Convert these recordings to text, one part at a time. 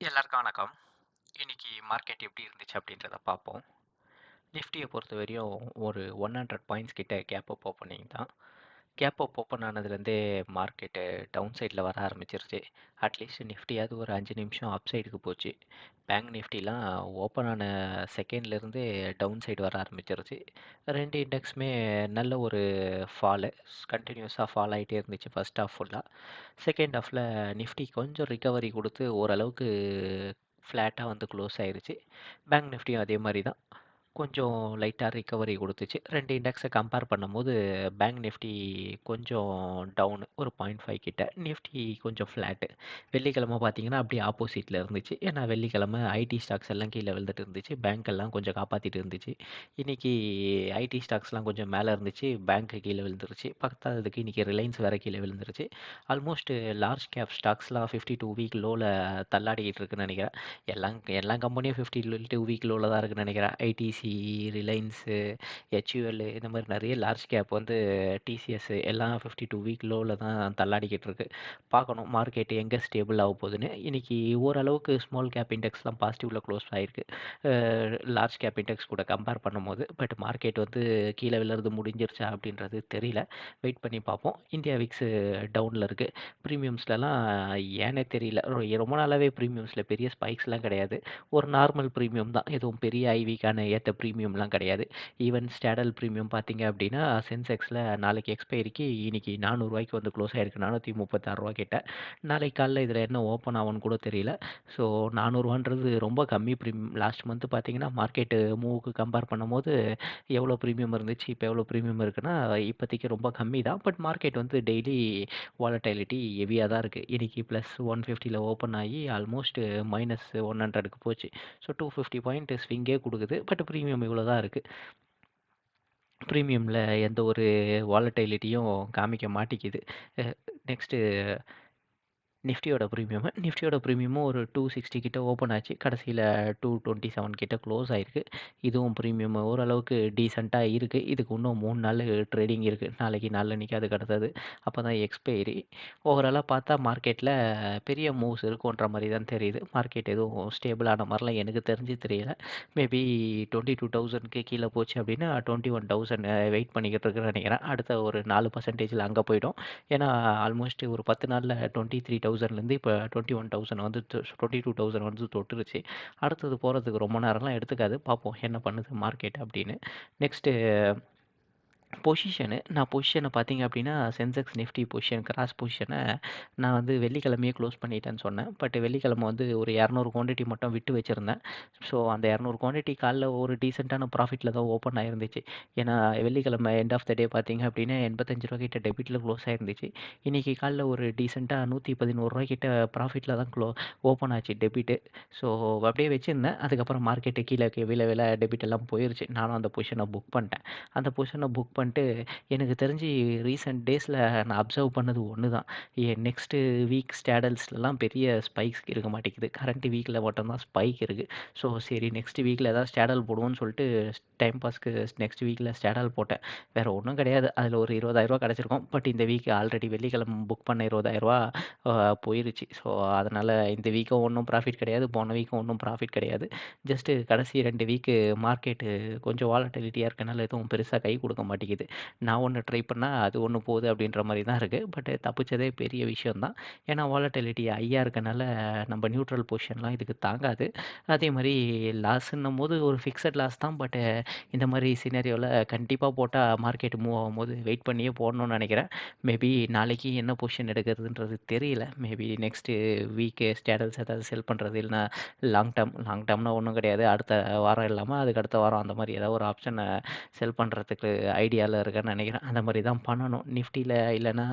எல்லாருக்கும் வணக்கம். இன்றைக்கி மார்க்கெட் எப்படி இருந்துச்சு அப்படின்றத பார்ப்போம். நிஃப்டிய பொறுத்தவரையும் ஒரு 100 பாயிண்ட்ஸ் கிட்ட கேப் அப் ஓப்பனிங் தான். கேப்அப் ஓப்பன் ஆனதுலேருந்தே மார்க்கெட்டு டவுன் சைடில் வர ஆரம்பிச்சிருச்சு. அட்லீஸ்ட் நிஃப்டியாவது ஒரு அஞ்சு நிமிஷம் அப் சைடுக்கு போச்சு. பேங்க் நிஃப்டிலாம் ஓப்பன் ஆன செகண்ட்லேருந்து டவுன் சைடு வர ஆரம்பிச்சிருச்சு. ரெண்டு இண்டெக்ஸுமே நல்ல ஒரு ஃபாலு. கண்டினியூஸாக ஃபால் ஆகிட்டே இருந்துச்சு ஃபர்ஸ்ட் ஹாஃப் ஃபுல்லாக செகண்ட் ஹாஃபில் நிஃப்டி கொஞ்சம் ரிகவரி கொடுத்து ஓரளவுக்கு ஃப்ளாட்டாக வந்து க்ளோஸ் ஆயிருச்சு. பேங்க் நிஃப்டியும் அதே மாதிரி தான். கொஞ்சம் லைட்டாக ரிகவரி கொடுத்துச்சு ரெண்டு இண்டெக்ஸை கம்பேர் பண்ணும்போது பேங்க் நிஃப்டி கொஞ்சம் டவுனு ஒரு 0.5 கிட்ட. நிஃப்டி கொஞ்சம் ஃப்ளாட்டு. வெள்ளிக்கிழமை பார்த்தீங்கன்னா, அப்படியே ஆப்போசிட்டில் இருந்துச்சு. ஏன்னா வெள்ளிக்கிழமை ஐடி ஸ்டாக்ஸ் எல்லாம் கீழே விழுந்துட்டு இருந்துச்சு. பேங்க் எல்லாம் கொஞ்சம் காப்பாற்றிட்டு இருந்துச்சு. இன்றைக்கி ஐடி ஸ்டாக்ஸ்லாம் கொஞ்சம் மேலே இருந்துச்சு. பேங்க் கீழே விழுந்துருச்சு. பத்தாததுக்கு இன்றைக்கி ரிலையன்ஸ் வேறு கீழே விழுந்துருச்சு. ஆல்மோஸ்ட் லார்ஜ் கேப் ஸ்டாக்ஸ்லாம் 52 வீக் லோல தள்ளாடிக்கிட்டு இருக்குன்னு நினைக்கிறேன் எல்லாம் எல்லா கம்பெனியும் 52 வீக் லோவில் தான் இருக்குன்னு நினைக்கிறேன் ஐடிசி, ரிலையன்ஸு, ஹெச்யூஎல் இந்த மாதிரி நிறைய லார்ஜ் கேப் வந்து டிசிஎஸ் எல்லாம் 52 வீக் லோவில் தான் தள்ளாடிக்கிட்டு இருக்கு. பார்க்கணும் மார்க்கெட் எங்கே ஸ்டேபிள் ஆக போகுதுன்னு. இன்றைக்கி ஓரளவுக்கு ஸ்மால் கேப் இண்டெக்ஸ்லாம் பாசிட்டிவில் க்ளோஸ் ஆகிருக்கு லார்ஜ் கேப் இண்டெக்ஸ் கூட கம்பேர் பண்ணும்போது. பட் மார்க்கெட் வந்து கீழே விழுறது முடிஞ்சிருச்சா அப்படின்றது தெரியல. வெயிட் பண்ணி பார்ப்போம். இந்தியா விக்ஸு டவுனில் இருக்குது ப்ரீமியம்ஸ்லலாம் ஏன்னே தெரியல. ரொம்ப நாளாகவே ப்ரீமியம்ஸில் பெரிய ஸ்பைக்ஸ்லாம் கிடையாது. ஒரு நார்மல் ப்ரீமியம் தான். எதுவும் பெரிய ஐவிக்கான ஏத்த ப்ரீமியம்லாம் கிடையாது. ஈவன் ஸ்டாடல் ப்ரீமியம் பார்த்தீங்க அப்படின்னா, சென்செக்ஸில் நாளைக்கு எக்ஸ்பைரிக்கு இன்னைக்கு நானூறுரூவாய்க்கு வந்து க்ளோஸ் ஆகிருக்கு நானூற்றி 436 கிட்ட. நாளைக்கு காலையில் இதில் என்ன ஓப்பன் ஆகும்னு கூட தெரியல. ஸோ நானூறுரூவான்றது ரொம்ப கம்மி ப்ரீமியம் லாஸ்ட் மந்த் பார்த்தீங்கன்னா, மார்க்கெட்டு மூவுக்கு கம்பேர் பண்ணும்போது எவ்வளோ ப்ரீமியம் இருந்துச்சு, இப்போ எவ்வளோ ப்ரீமியம் இருக்குன்னா, இப்போதைக்கு ரொம்ப கம்மி தான். பட் மார்க்கெட் வந்து டெய்லி வாலட்டைலிட்டி ஹெவியாக தான் இருக்குது இன்னைக்கு ப்ளஸ் 150ல ஓப்பன் ஆகி ஆல்மோஸ்ட் மைனஸ் 100க்கு போச்சு. ஸோ 250 பாயிண்ட் ஸ்விங்கே கொடுக்குது பட் ப்ரீமியம் இவ்வளோ தான் இருக்குது ப்ரீமியமில் எந்த ஒரு வாலட்டைலிட்டியும் காமிக்க மாட்டேங்குது. நெக்ஸ்ட்டு நிஃப்டியோட ப்ரீமியம் நிஃப்டியோட ப்ரீமியமும் ஒரு 260 கிட்ட ஓப்பன் ஆச்சு. கடைசியில் டூ டுவெண்ட்டி செவன் கிட்ட க்ளோஸ் ஆயிருக்கு. இதுவும் ப்ரீமியம் ஓரளவுக்கு டீசெண்டாக இருக்குது இதுக்கு இன்னும் மூணு நாள் ட்ரேடிங் இருக்குது நாளைக்கு, நாளன்னைக்கு அது கிடச்சது அப்போ தான் எக்ஸ்பைரி. ஓவராலாக பார்த்தா மார்க்கெட்டில் பெரிய மூவ்ஸ் இருக்குன்ற மாதிரி தான் தெரியுது. மார்க்கெட் எதுவும் ஸ்டேபிள் ஆன எனக்கு தெரிஞ்சு தெரியல. மேபி ட்வெண்ட்டி டூ தௌசண்ட்க்கு கீழே போச்சு அப்படின்னா, 21,000 வெயிட் பண்ணிக்கிட்டு இருக்குன்னு நினைக்கிறேன் அடுத்த ஒரு நாலு பர்சன்டேஜில் அங்கே போயிடும். ஏன்னா ஆல்மோஸ்ட் ஒரு 10 நாள்ல 23,000லேருந்து இப்ப 21,000 வந்து 22,000 வந்து தொட்டுருச்சு. அடுத்தது போகிறதுக்கு ரொம்ப நேரம்லாம் எடுத்துக்காது. பார்ப்போம் என்ன பண்ணுது மார்க்கெட் அப்படின்னு. Next position. நான் பொசிஷனை பார்த்தீங்க அப்படின்னா, சென்செக்ஸ் நிஃப்டி பொசிஷன் கிராஸ் பொசிஷனை நான் வந்து வெள்ளிக்கிழமையே க்ளோஸ் பண்ணிட்டேன்னு சொன்னேன். பட் வெள்ளிக்கிழமை வந்து ஒரு 200 குவான்டிட்டி மட்டும் விட்டு வச்சுருந்தேன் ஸோ அந்த 200 குவான்டிட்டி காலைல ஒரு டீசென்ட்டான ப்ராஃபிட்டில் தான் ஓப்பன் ஆயிருந்துச்சு. ஏன்னா வெள்ளிக்கிழமை எண்ட் ஆஃப் த டே பார்த்தீங்க அப்படின்னா, எண்பத்தஞ்சு 85 கிட்ட க்ளோஸ் ஆயிருந்துச்சு. இன்றைக்கி காலைல ஒரு டீசென்ட்டா நூற்றி 111 கிட்ட ப்ராஃபிட்டில் தான் க்ளோ ஓப்பன் ஆச்சு டெபிட்டு. ஸோ அப்படியே வச்சுருந்தேன் அதுக்கப்புறம் மார்க்கெட்டு கீழே விழ விலை டெபிட் எல்லாம் போயிருச்சு. நானும் அந்த பொசிஷனை புக் பண்ணிட்டேன். அந்த பொசிஷனை புக் பண்ணிட்டு எனக்கு தெரிஞ்சு ரீசெண்ட் டேஸில் நான் அப்சர்வ் பண்ணது ஒன்று தான். எ நெக்ஸ்ட்டு வீக் ஸ்டேடல்ஸ்லாம் பெரிய ஸ்பைக்ஸ் இருக்க மாட்டேங்குது. கரண்ட் வீக்கில் மட்டும்தான் ஸ்பைக் இருக்குது ஸோ சரி நெக்ஸ்ட் வீக்கில் ஏதாவது ஸ்டேடல் போடுவோன்னு சொல்லிட்டு டைம் பாஸ்க்கு நெக்ஸ்ட் வீக்கில் ஸ்டேடல் போட்டேன். வேறு ஒன்றும் கிடையாது. அதில் ஒரு இருபதாயிரரூவா கிடச்சிருக்கும் பட் இந்த வீக் ஆல்ரெடி வெள்ளிக்கிழமை புக் பண்ண இருபதாயிரரூவா போயிருச்சு. ஸோ அதனால் இந்த வீக்கும் ஒன்றும் ப்ராஃபிட் கிடையாது. போன வீக்கும் ஒன்றும் ப்ராஃபிட் கிடையாது. ஜஸ்ட்டு கடைசி ரெண்டு வீக்கு மார்க்கெட்டு கொஞ்சம் வாலட்டிலிட்டியாக இருக்கனால எதுவும் பெருசாக கை கொடுக்க மாட்டேங்குது. நான் ஒன்று ட்ரை பண்ணால் அது ஒன்று போகுது அப்படின்ற மாதிரி தான் இருக்குது பட் தப்பிச்சதே பெரிய விஷயம் தான். ஏன்னா வாலட்டிலிட்டி ஐயா இருக்கனால நம்ம நியூட்ரல் பொசிஷன்லாம் இதுக்கு தாங்காது. அதே மாதிரி லாஸ்ன்னும் போது ஒரு ஃபிக்ஸட் லாஸ் தான். பட் இந்த மாதிரி சினரியோவில் கண்டிப்பாக போட்டால் மார்க்கெட் மூவ் ஆகும்போது வெயிட் பண்ணியே போடணும்னு நினைக்கிறேன் மேபி நாளைக்கு என்ன பொசிஷன் எடுக்கிறதுன்றது தெரியல. மேபி நெக்ஸ்ட்டு வீக்கு ஸ்டேட்டஸ் ஏதாவது செல் பண்ணுறது இல்லைனா லாங் டேர்ம் லாங் டேர்ம்னா ஒன்றும் கிடையாது. அடுத்த வாரம் இல்லாமல் அதுக்கு அடுத்த வாரம் அந்த மாதிரி ஏதாவது ஒரு ஆப்ஷனை செல் பண்ணுறதுக்கு ஐடியா ஐடியால இருக்கேன்னு நினைக்கிறேன் அந்த மாதிரி தான் பண்ணணும். நிஃப்டியில் இல்லைனா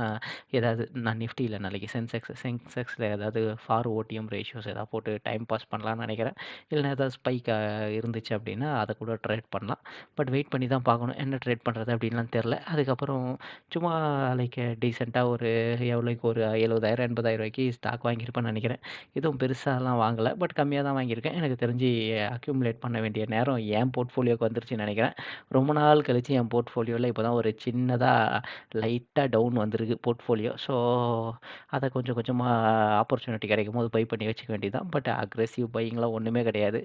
ஏதாவது நான் நிஃப்டியில் நாளைக்கு சென்செக்ஸ் சென்செக்ஸில் ஏதாவது ஃபார் ஓடிஎம் ரேஷியோஸ் ஏதாவது போட்டு டைம் பாஸ் பண்ணலாம்னு நினைக்கிறேன் இல்லன்னா ஏதாவது ஸ்பைக் இருந்துச்சு அப்படின்னா, அதை கூட ட்ரேட் பண்ணலாம். பட் வெயிட் பண்ணி தான் பார்க்கணும். என்ன ட்ரேட் பண்ணுறது அப்படின்லாம் தெரில அதுக்கப்புறம் சும்மா லைக் டீசெண்டாக ஒரு எவ்வளோக்கு ஒரு 70,000 80,000க்கு ஸ்டாக் வாங்கியிருப்பேன்னு நினைக்கிறேன் எதுவும் பெருசாலாம் வாங்கலை பட் கம்மியாக தான் வாங்கியிருக்கேன். எனக்கு தெரிஞ்சு அக்யூமுலேட் பண்ண வேண்டிய நேரம் என் போர்ட்ஃபோலியோக்கு வந்துருச்சுன்னு நினைக்கிறேன் ரொம்ப நாள் கழிச்சு என் போர்ட்ஃபோலியோ போர்ட்ஃபோலியோவில் இப்போ தான் ஒரு சின்னதாக லைட்டாக டவுன் வந்திருக்கு போர்ட்ஃபோலியோ. ஸோ அதை கொஞ்சம் கொஞ்சமாக ஆப்பர்ச்சுனிட்டி கிடைக்கும் போது பை பண்ணி வச்சுக்க வேண்டியது தான். பட் அக்ரெசிவ் பையிங்லாம் ஒன்றுமே கிடையாது.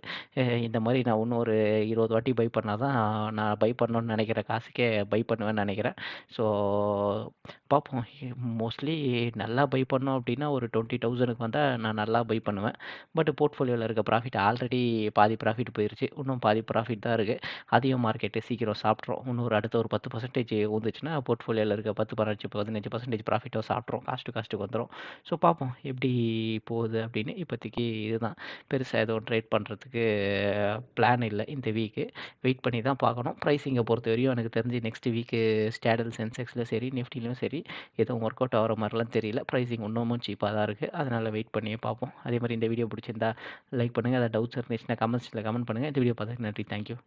இந்த மாதிரி நான் இன்னும் ஒரு இருபது வாட்டி பை பண்ணால் தான் நான் பை பண்ணணும்னு நினைக்கிற காசுக்கே பை பண்ணுவேன்னு நினைக்கிறேன். ஸோ பார்ப்போம். மோஸ்ட்லி நல்லா பை பண்ணோம் அப்படின்னா ஒரு டுவெண்ட்டி தௌசண்ட்க்கு வந்தால் நான் நல்லா பை பண்ணுவேன். பட் போர்ட்ஃபோலியோவில் இருக்க ப்ராஃபிட் ஆல்ரெடி பாதி ப்ராஃபிட் போயிடுச்சு இன்னும் பாதி ப்ராஃபிட் தான் இருக்குது அதையும் மார்க்கெட்டு சீக்கிரம் சாப்பிட்றோம் இன்னும் ஒரு அடுத்த ஒரு பத்து பர்சன்டேஜ் ஊந்துச்சுன்னா போர்ட்ஃபோலியோவில் இருக்க பத்து பதினஞ்சு பதினஞ்சு பர்சன்டேஜ் ப்ராஃபிட்டோ சாப்பிட்றோம் காஸ்ட்டு காஸ்ட்டுக்கு வந்துடும் ஸோ பார்ப்போம் எப்படி போகுது அப்படின்னு இப்போதைக்கு இதுதான். பெருசாக எதுவும் ட்ரேட் பண்ணுறதுக்கு பிளான் இல்லை இந்த வீக்கு வெயிட் பண்ணி தான் பார்க்கணும். ப்ரைஸிங்கை பொறுத்த வரையும் எனக்கு தெரிஞ்சு நெக்ஸ்ட் வீக்கு ஸ்டேடல் சென்செக்ஸில் சரி நிஃப்டிலையும் சரி எதுவும் ஒர்க் அவுட் ஆகிற மாதிரிலாம் தெரியல. ப்ரைஸிங் இன்னமும் சீப்பாக தான் இருக்குது அதனால் வெயிட் பண்ணியே பார்ப்போம். அதே மாதிரி இந்த வீடியோ பிடிச்சிருந்தா லைக் பண்ணுங்கள் அதை டவுட்ஸ் இருந்துச்சுன்னா கமெண்ட்ஸில் கமெண்ட் பண்ணுங்கள் இந்த வீடியோ பார்த்துக்கு நன்றி. தேங்க்யூ